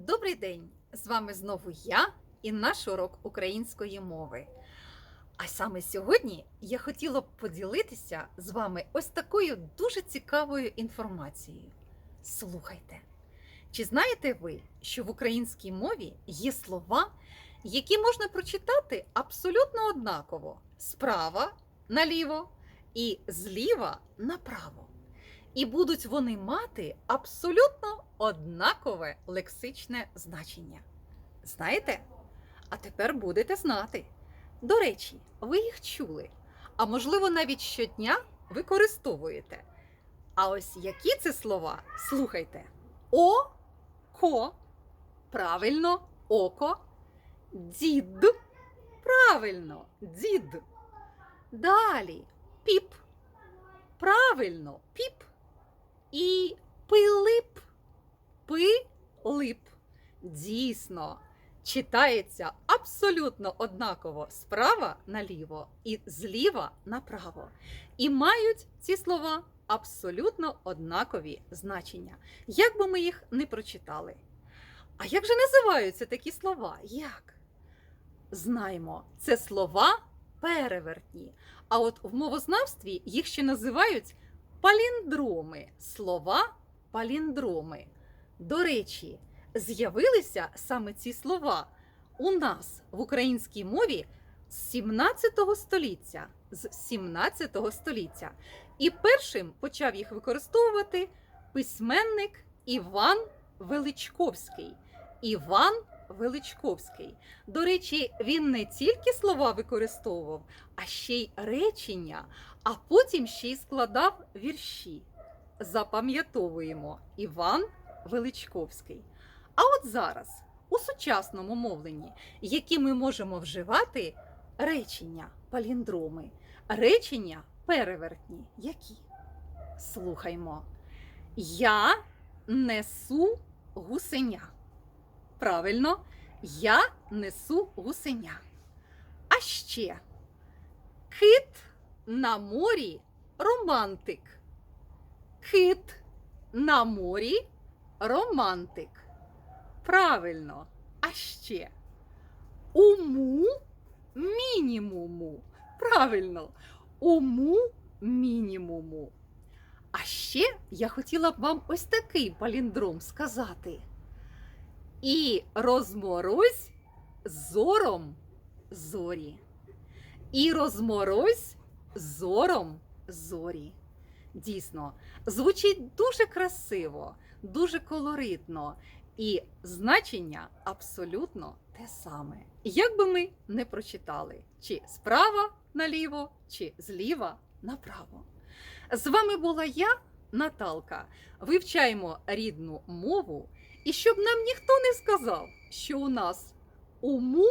Добрий день! З вами знову я і наш урок української мови. А саме сьогодні я хотіла б поділитися з вами ось такою дуже цікавою інформацією. Слухайте. Чи знаєте ви, що в українській мові є слова, які можна прочитати абсолютно однаково справа наліво і зліва направо? І будуть вони мати абсолютно однакове лексичне значення. Знаєте? А тепер будете знати. До речі, ви їх чули, а можливо, навіть щодня використовуєте. А ось які це слова? Слухайте: О, ко, правильно, око, дід. Правильно, дід. Далі піп. Правильно, піп. І пилип. Пилип. Дійсно, читається абсолютно однаково справа наліво і зліва направо. І мають ці слова абсолютно однакові значення, як би ми їх не прочитали. А як же називаються такі слова? Як? Знаємо, це слова перевертні. А от в мовознавстві їх ще називають паліндроми. Слова паліндроми. До речі, з'явилися саме ці слова у нас в українській мові з 17 століття. З 17 століття. І першим почав їх використовувати письменник Іван Величковський. Іван Величковський. До речі, він не тільки слова використовував, а ще й речення, а потім ще й складав вірші. Запам'ятовуємо Іван Величковський. А от зараз, у сучасному мовленні, які ми можемо вживати речення паліндроми, речення перевертні, які? Слухаймо. Я несу гусеня. Правильно, я несу гусеня. А ще кит на морі романтик. Кит на морі романтик. Правильно. А ще уму мінімуму. Правильно. Уму мінімуму. А ще я хотіла б вам ось такий паліндром сказати. І розморозь зором зорі. І розморозь зором зорі. Дійсно, звучить дуже красиво, дуже колоритно, і значення абсолютно те саме. Як би ми не прочитали, чи справа наліво, чи зліва направо. З вами була я, Наталка. Вивчаємо рідну мову, і щоб нам ніхто не сказав, що у нас уму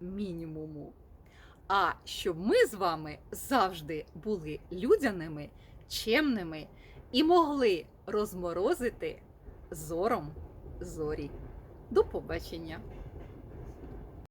мінімуму. А щоб ми з вами завжди були людяними, чемними і могли розморозити зором зорі. До побачення!